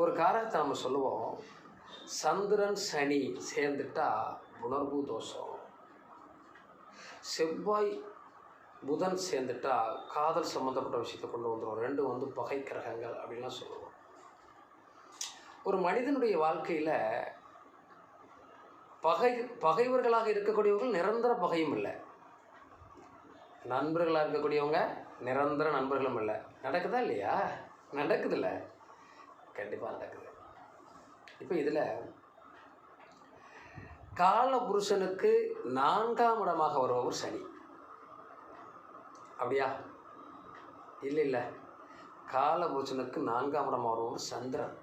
ஒரு காரணத்தை நம்ம சொல்லுவோம். சந்திரன் சனி சேர்ந்துட்டா உணர்வு தோஷம். செவ்வாய் புதன் சேர்ந்துட்டா காதல் சம்மந்தப்பட்ட விஷயத்தை கொண்டு வந்துடும் ரெண்டும் வந்து பகை கிரகங்கள் அப்படின்லாம் சொல்லுவோம். ஒரு மனிதனுடைய வாழ்க்கையில் பகை பகைவர்களாக இருக்கக்கூடியவர்கள் நிரந்தர பகையும் இல்லை. நண்பர்களாக இருக்கக்கூடியவங்க நிரந்தர நண்பர்களும் இல்லை. நடக்குதா இல்லையா? நடக்குதில்ல. கண்டிப்பாக நடக்குது. இப்போ இதில் கால புருஷனுக்கு நான்காம் இடமாக வருபவர் சனி. அப்படியா? இல்லை இல்லை. கால புருஷனுக்கு நான்காம் இடமாக வருபவர் சந்திரன்.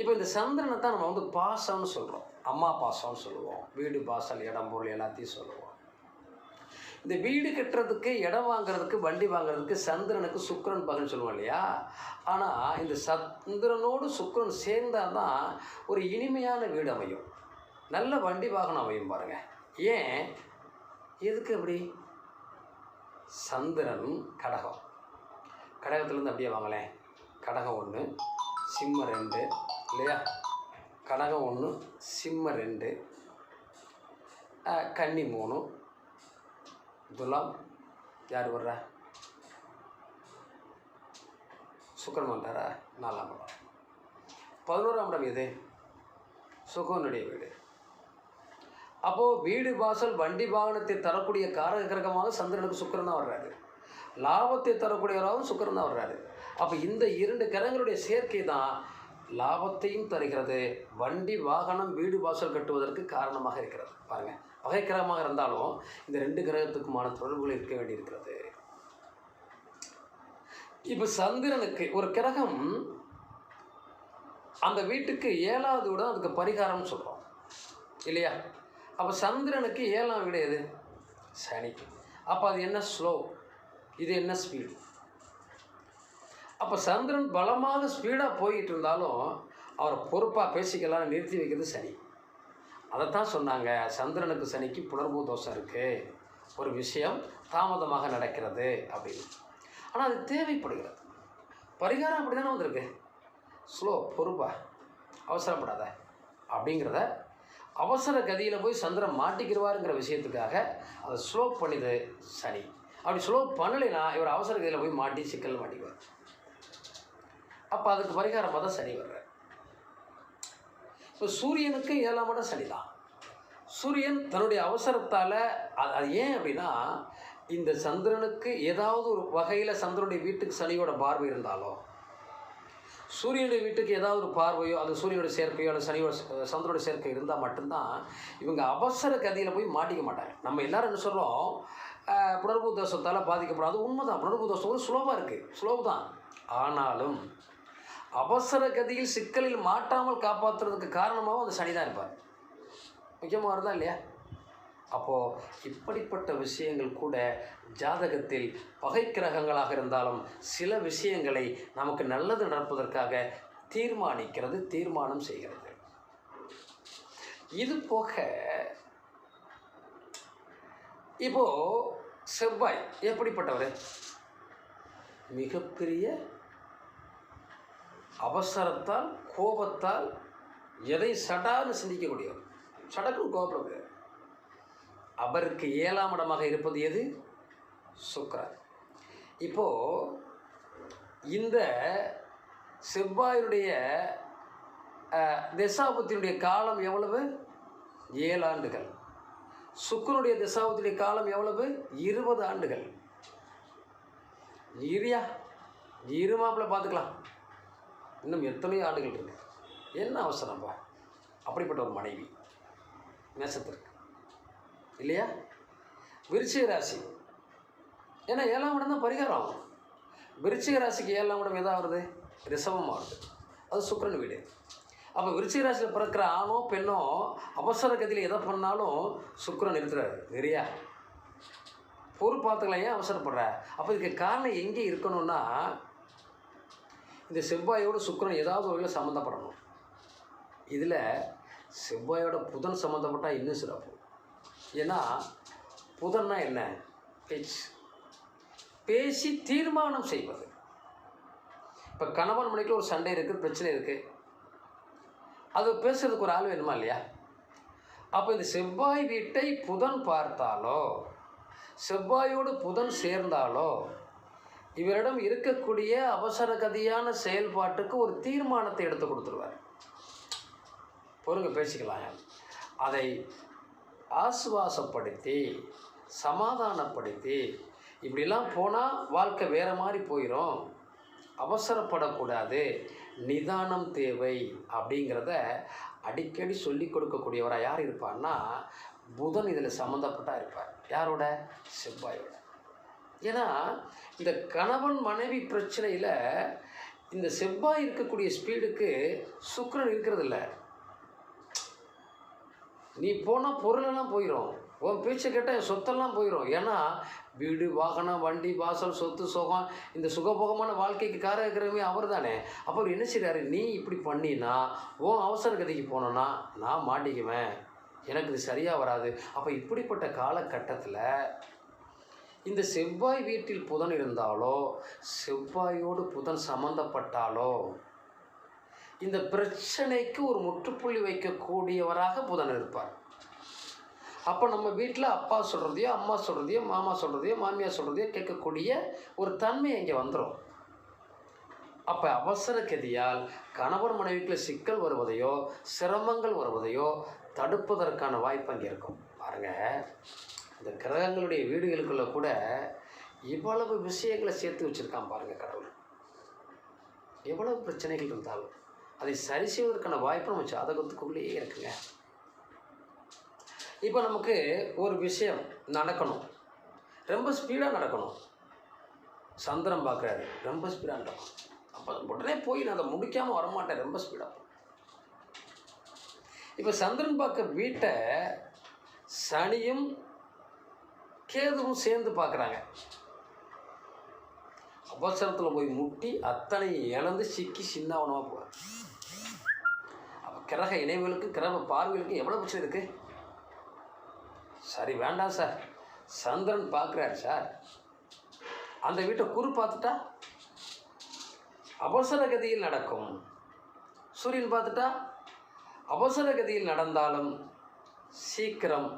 இப்போ இந்த சந்திரனை தான் நம்ம வந்து பாசம்னு சொல்கிறோம் அம்மா பாசம்னு சொல்லுவோம். வீடு பாசல் இடம் பொருள் எல்லாத்தையும் சொல்லுவோம். இந்த வீடு கட்டுறதுக்கு இடம் வாங்குறதுக்கு வண்டி வாங்குறதுக்கு சந்திரனுக்கு சுக்கரன் பகன் சொல்லுவோம் இல்லையா? ஆனால் இந்த சந்திரனோடு சுக்கரன் சேர்ந்தால் தான் ஒரு இனிமையான வீடு அமையும். நல்ல வண்டி வாகனம் அமையும் பாருங்க. ஏன்? எதுக்கு அப்படி? சந்திரன் கடகம். கடகத்துலேருந்து அப்படியே வாங்களேன். கடகம் ஒன்று சிம்ம ரெண்டு இல்லையா? கடகம் ஒன்று சிம்ம ரெண்டு கன்னி மூணு துலாம். யார் வர்றா? சுக்கரன் வந்தாரா நாலாம் இடம். பதினோராம் இடம் எது? சுகனுடைய வீடு. அப்போது வீடு வாசல் வண்டி வாகனத்தை தரக்கூடிய காரக கிரகமாக சந்திரனுக்கு சுக்கரன் தான் வர்றாரு. லாபத்தை தரக்கூடியவராகவும் சுக்கரன் தான் வர்றாரு. அப்போ இந்த இரண்டு கிரகங்களுடைய சேர்க்கை தான் லாபத்தையும் தருகிறது. வண்டி வாகனம் வீடு வாசல் கட்டுவதற்கு காரணமாக இருக்கிறது. பாருங்கள் பகை கிரகமாக இருந்தாலும் இந்த ரெண்டு கிரகத்துக்குமான தொடர்புகள் இருக்க வேண்டியிருக்கிறது. இப்போ சந்திரனுக்கு ஒரு கிரகம் அந்த வீட்டுக்கு ஏழாவது விட அதுக்கு பரிகாரம்னு சொல்கிறோம் இல்லையா? அப்போ சந்திரனுக்கு ஏழாம் வீடு எது? சனி. அப்போ அது என்ன ஸ்லோ? இது என்ன ஸ்பீடு அப்போ சந்திரன் பலமாக ஸ்பீடாக போயிட்டு இருந்தாலும் அவரை பொறுப்பாக பேசிக்கலாம் நிறுத்தி வைக்கிறது சனி. அதைத்தான் சொன்னாங்க சந்திரனுக்கு சனிக்கு புனர்பூ தோஷம் இருக்குது ஒரு விஷயம் தாமதமாக நடக்கிறது அப்படின்னு. ஆனால் அது தேவைப்படுகிறது. பரிகாரம் அப்படி தானே வந்திருக்கு. ஸ்லோ பொறுப்பா அவசரப்படாத அப்படிங்கிறத அவசர கதியில் போய் சந்திரன் மாட்டிக்கிடுவாருங்கிற விஷயத்துக்காக அதை ஸ்லோ பண்ணிது சனி. அப்படி ஸ்லோ பண்ணலைன்னா இவர் அவசர கதியில் போய் மாட்டி சிக்கல் மாட்டிக்குவார். அப்போ அதுக்கு பரிகாரமாக தான் சனி வர்றார். இப்போ சூரியனுக்கு ஏழாம் இடம் சனி தான் சூரியன் தன்னுடைய அவசரத்தால் அது அது ஏன் அப்படின்னா இந்த சந்திரனுக்கு ஏதாவது ஒரு வகையில் சந்திரனுடைய வீட்டுக்கு சனியோட பார்வை இருந்தாலோ சூரியனுடைய வீட்டுக்கு ஏதாவது ஒரு பார்வையோ அந்த சூரியனோட சேர்க்கையோ அல்லது சனியோட சந்திரனோட சேர்க்கை இருந்தால் மட்டும்தான் இவங்க அவசர கதியில் போய் மாட்டிக்க மாட்டாங்க. நம்ம எல்லாரும் என்ன சொல்கிறோம் புணர்வு தோஷத்தால் பாதிக்கப்படாது உண்மைதான். புணர்வு தோஷம் ஒரு சுலபமாக இருக்குது சுலபம் தான். ஆனாலும் அவசர கதியில் சிக்கலில் மாட்டாமல் காப்பாற்றுறதுக்கு காரணமாகவும் அந்த சனி தான் இருப்பார். முக்கியமாக வருதா இல்லையா? அப்போது இப்படிப்பட்ட விஷயங்கள் கூட ஜாதகத்தில் பகை கிரகங்களாக இருந்தாலும் சில விஷயங்களை நமக்கு நல்லது நடப்பதற்காக தீர்மானிக்கிறது தீர்மானம் செய்கிறது. இது போக இப்போது செவ்வாய் எப்படிப்பட்டவர்? மிகப்பெரிய அவசரத்தால் கோபத்தால் எதை சடான்னு சிந்திக்கக்கூடியவர். சடக்குன்னு கோபப்படுவார். அவருக்கு ஏழாம் இடமாக இருப்பது எது? சுக்கிரன். இப்போது இந்த செவ்வாயினுடைய திசாபுத்தினுடைய திசாபத்தினுடைய காலம் எவ்வளவு? ஏழு ஆண்டுகள். சுக்கரனுடைய திசாபத்தினுடைய காலம் எவ்வளவு? இருபது ஆண்டுகள். இரியா இரு மாப்பிள்ளை பார்த்துக்கலாம். இன்னும் எத்தனையோ ஆண்டுகள் இருக்கு. என்ன அவசரம்ப்பா அப்படிப்பட்ட ஒரு மனைவி மேசத்திற்கு இல்லையா? விருச்சிக ராசி. ஏன்னா ஏழாம் இடம் தான் பரிகாரம் ஆகும். விருச்சிக ராசிக்கு ஏழாம் இடம் எதாக வருது? ரிசவம் ஆகுது அது சுக்கரன் வீடு. அப்போ விருச்சிக ராசியில் பிறக்கிற ஆணோ பெண்ணோ அவசர கதியில் எதை பண்ணாலும் சுக்கரன் இருக்கிறாரு. நிறையா பொறுப்பாத்துக்கலாம் ஏன் அவசரப்படுற? அப்போ இதுக்கு காரணம் எங்கே இருக்கணும்னா இந்த செவ்வாயோட சுக்கிரன் ஏதாவது வகையில் சம்மந்தப்படணும். இதில் செவ்வாயோட புதன் சம்மந்தப்பட்டால் இன்னும் சிறப்பு. ஏன்னா புதன்னா என்ன? பேச்சு. பேசி தீர்மானம் செய்வது. இப்போ கணவன் மனைக்கு ஒரு சண்டை இருக்குது பிரச்சனை இருக்குது அது பேசுறதுக்கு ஒரு ஆள் வேணுமா இல்லையா? அப்போ இந்த செவ்வாய் வீட்டை புதன் பார்த்தாலோ செவ்வாயோடு புதன் சேர்ந்தாலோ இவரிடம் இருக்கக்கூடிய அவசர கதியான செயல்பாட்டுக்கு ஒரு தீர்மானத்தை எடுத்து கொடுத்துருவார். பொறுங்க பேசிக்கலாம் அதை ஆசுவாசப்படுத்தி சமாதானப்படுத்தி இப்படிலாம் போனால் வாழ்க்கை வேறு மாதிரி போயிடும் அவசரப்படக்கூடாது. நிதானம் தேவை அப்படிங்கிறத அடிக்கடி சொல்லி கொடுக்கக்கூடியவராக யார் இருப்பார்னா புதன் இதில் சம்மந்தப்பட்டா இருப்பார். யாரோட? செவ்வாயோட. ஏன்னா இந்த கணவன் மனைவி பிரச்சனையில் இந்த செவ்வாய் இருக்கக்கூடிய ஸ்பீடுக்கு சுக்கிரன் இருக்கிறதில்ல. நீ போனால் பொருளெல்லாம் போயிடும் உன் பேச்சை கேட்டால் என் சொத்தெல்லாம் போயிடும் ஏன்னா வீடு வாகனம் வண்டி வாசல் சொத்து சுகம் இந்த சுகபோகமான வாழ்க்கைக்கு கார இருக்கிறவங்க அவர் தானே அப்போ அவர் என்ன செய்கிறாரு நீ இப்படி பண்ணினா உன் அவசர கதைக்கு போனோன்னா நான் மாட்டிக்குவேன். எனக்கு இது சரியாக வராது. அப்போ இப்படிப்பட்ட காலகட்டத்தில் இந்த செவ்வாய் வீட்டில் புதன் இருந்தாலோ செவ்வாயோடு புதன் சம்மந்தப்பட்டாலோ இந்த பிரச்சனைக்கு ஒரு முற்றுப்புள்ளி வைக்கக்கூடியவராக புதன் இருப்பார். அப்போ நம்ம வீட்டில் அப்பா சொல்கிறதையோ அம்மா சொல்கிறதையோ மாமா சொல்கிறதையோ மாமியார் சொல்கிறதையோ கேட்கக்கூடிய ஒரு தன்மை இங்கே வந்துடும் அப்போ அவசர கதியால் கணவர் மனைவிக்குள்ள சிக்கல் வருவதையோ சிரமங்கள் வருவதையோ தடுப்பதற்கான வாய்ப்பு அங்கே இருக்கும். பாருங்கள் இந்த கிரகங்களுடைய வீடுகளுக்குள்ளே கூட இவ்வளவு விஷயங்களை சேர்த்து வச்சுருக்கான் பாருங்கள் கடவுள். எவ்வளவு பிரச்சனைகள் இருந்தாலும் அதை சரி செய்வதற்கான வாய்ப்பு நம்ம ஜாதகத்துக்குள்ளேயே இருக்குங்க. இப்போ நமக்கு ஒரு விஷயம் நடக்கணும். ரொம்ப ஸ்பீடாக நடக்கணும். சந்திரன் பார்க்குறாரு ரொம்ப ஸ்பீடாக நடக்கணும். அப்போ உடனே போய் நான் அதை முடிக்காமல் வரமாட்டேன். ரொம்ப ஸ்பீடாக இப்போ சந்திரன் பார்க்க வீட்டை சனியும் கேதுவும் சேர்ந்து பார்க்குறாங்க. அவசரத்தில் போய் முட்டி அத்தனை இழந்து சிக்கி சின்னாவனமாக போவார் அப்போ கிரக இணைவுகளுக்கு கிரக பார்வைகளுக்கு எவ்வளோ பிரச்சனை இருக்குது சரி வேண்டாம் சார். சந்திரன் பார்க்குறாரு சார். அந்த வீட்டை குரு பார்த்துட்டா? அவசர கதியில் நடக்கும். சூரியன் பார்த்துட்டா? அவசர கதியில் நடந்தாலும் சீக்கிரம்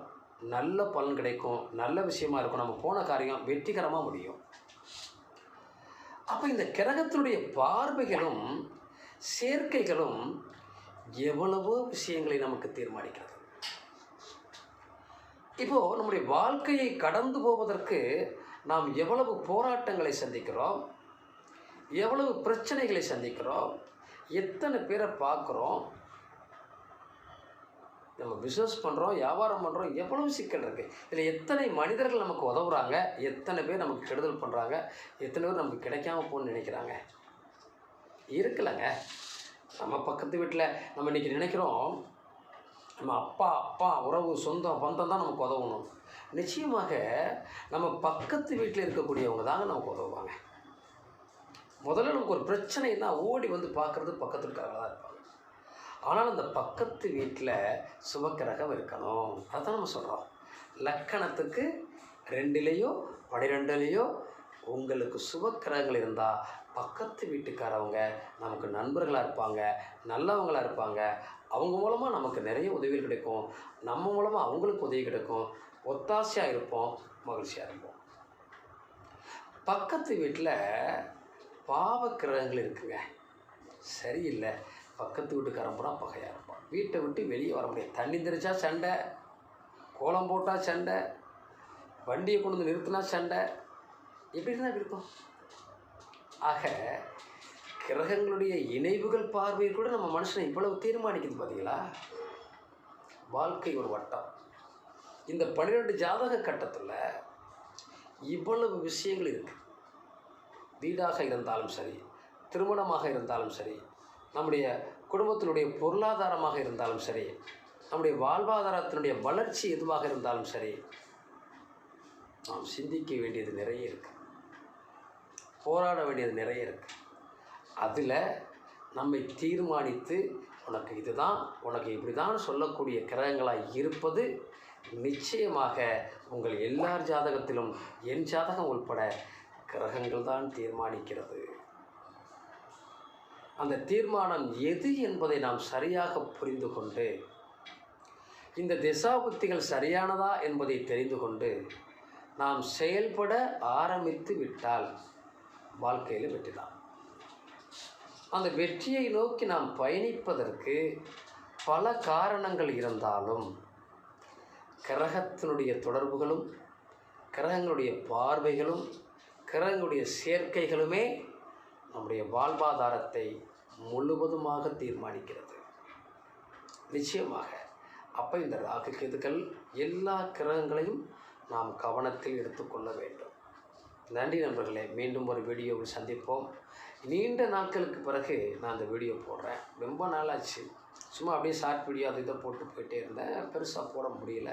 நல்ல பலன் கிடைக்கும் நல்ல விஷயமா இருக்கும். நம்ம போன காரியம் வெற்றிகரமாக முடியும். அப்போ இந்த கிரகத்தினுடைய பார்வைகளும் சேர்க்கைகளும் எவ்வளவோ விஷயங்களை நமக்கு தீர்மானிக்கிறது. இப்போது நம்முடைய வாழ்க்கையை கடந்து போவதற்கு நாம் எவ்வளவு போராட்டங்களை சந்திக்கிறோம் எவ்வளவு பிரச்சனைகளை சந்திக்கிறோம் எத்தனை பேரை பார்க்குறோம் நம்ம பிஸ்னஸ் பண்ணுறோம் வியாபாரம் பண்ணுறோம் எவ்வளவு சிக்கல் இருக்குது இதில் எத்தனை மனிதர்கள் நமக்கு உதவுறாங்க? எத்தனை பேர் நமக்கு கெடுதல் பண்ணுறாங்க எத்தனை பேர் நமக்கு கிடைக்காம போகணும்னு நினைக்கிறாங்க? இருக்கலைங்க நம்ம பக்கத்து வீட்டில் நம்ம இன்றைக்கி நினைக்கிறோம் நம்ம அப்பா அப்பா உறவு சொந்தம் பந்தம் தான் நமக்கு உதவணும். நிச்சயமாக நம்ம பக்கத்து வீட்டில் இருக்கக்கூடியவங்க தாங்க நமக்கு உதவுவாங்க. முதல்ல நமக்கு ஒரு பிரச்சனைன்னா ஓடி வந்து பார்க்குறது பக்கத்து வீட்டுக்காரங்களாக தான் இருப்பாங்க. ஆனால் அந்த பக்கத்து வீட்டில் சுபக்கிரகம் இருக்கணும். அதுதான் நம்ம சொல்கிறோம் லக்கணத்துக்கு ரெண்டுலேயோ பனிரெண்டுலேயோ உங்களுக்கு சுபக்கிரகங்கள் இருந்தால் பக்கத்து வீட்டுக்காரவங்க நமக்கு நண்பர்களாக இருப்பாங்க நல்லவங்களாக இருப்பாங்க. அவங்க மூலமாக நமக்கு நிறைய உதவிகள் கிடைக்கும். நம்ம மூலமாக அவங்களுக்கு உதவி கிடைக்கும். ஒத்தாசையாக இருப்போம் மகிழ்ச்சியாக இருப்போம். பக்கத்து வீட்டில் பாவக்கிரகங்கள் இருக்குங்க. சரியில்லை. பக்கத்து வீட்டுக்காரன் பூரா பகையாக இருப்பான். வீட்டை விட்டு வெளியே வர முடியாது. தண்ணி தெரிச்சா சண்டை கோலம் போட்டால் சண்டை வண்டியை கொண்டு வந்து நிறுத்தினா சண்டை. எப்படி தான் இருக்கும்? ஆக கிரகங்களுடைய இணைவுகள் பார்வையில் கூட நம்ம மனுஷனை இவ்வளவு தீர்மானிக்குது பார்த்தீங்களா வாழ்க்கை ஒரு வட்டம். இந்த பன்னிரெண்டு ஜாதக கட்டத்தில் இவ்வளவு விஷயங்கள் இருக்குது வீடாக இருந்தாலும் சரி திருமணமாக இருந்தாலும் சரி நம்முடைய குடும்பத்தினுடைய பொருளாதாரமாக இருந்தாலும் சரி நம்முடைய வாழ்வாதாரத்தினுடைய வளர்ச்சி எதுவாக இருந்தாலும் சரி நாம் சிந்திக்க வேண்டியது நிறைய இருக்கு. போராட வேண்டியது நிறைய இருக்கு. அதில் நம்மை தீர்மானித்து உனக்கு இதுதான் உனக்கு இப்படி தான் சொல்லக்கூடிய கிரகங்களாக இருப்பது நிச்சயமாக உங்கள் எல்லார் ஜாதகத்திலும் என் ஜாதகம் உள்பட கிரகங்கள் தான் தீர்மானிக்கிறது. அந்த தீர்மானம் எது என்பதை நாம் சரியாக புரிந்து கொண்டு இந்த திசாபுத்திகள் சரியானதா என்பதை தெரிந்து கொண்டு நாம் செயல்பட ஆரம்பித்து விட்டால் வாழ்க்கையில் வெற்றிதான் அந்த வெற்றியை நோக்கி நாம் பயணிப்பதற்கு பல காரணங்கள் இருந்தாலும் கிரகத்தினுடைய தொடர்புகளும் கிரகங்களுடைய பார்வைகளும் கிரகங்களுடைய சேர்க்கைகளுமே நம்முடைய வாழ்வாதாரத்தை முழுவதுமாக தீர்மானிக்கிறது. நிச்சயமாக அப்போ இந்த ராகு கேதுக்கள் எல்லா கிரகங்களையும் நாம் கவனத்தில் எடுத்துக்கொள்ள வேண்டும். நன்றி நண்பர்களே மீண்டும் ஒரு வீடியோவில் சந்திப்போம். நீண்ட நாட்களுக்கு பிறகு நான் அந்த வீடியோ போடுறேன். ரொம்ப நாளாச்சு. சும்மா அப்படியே ஷார்ட் வீடியோ அது இதை போட்டு போயிட்டே இருந்தேன். பெருசாக போட முடியல.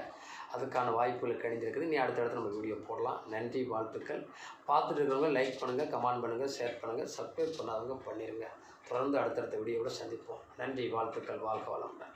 அதுக்கான வாய்ப்புகள் கிடைஞ்சிருக்குது. நீ அடுத்தடுத்து நம்ம வீடியோ போடலாம். நன்றி வாழ்த்துக்கள். பார்த்துட்டு இருக்கிறவங்க லைக் பண்ணுங்கள் கமெண்ட் பண்ணுங்கள் ஷேர் பண்ணுங்கள் சப்ஸ்கிரைப் பண்ணாதவங்க பண்ணிடுங்க தொடர்ந்து அடுத்தடுத்த வீடியோவோட சந்திப்போம். நன்றி வாழ்த்துக்கள். வாழ்க வளமுடன்.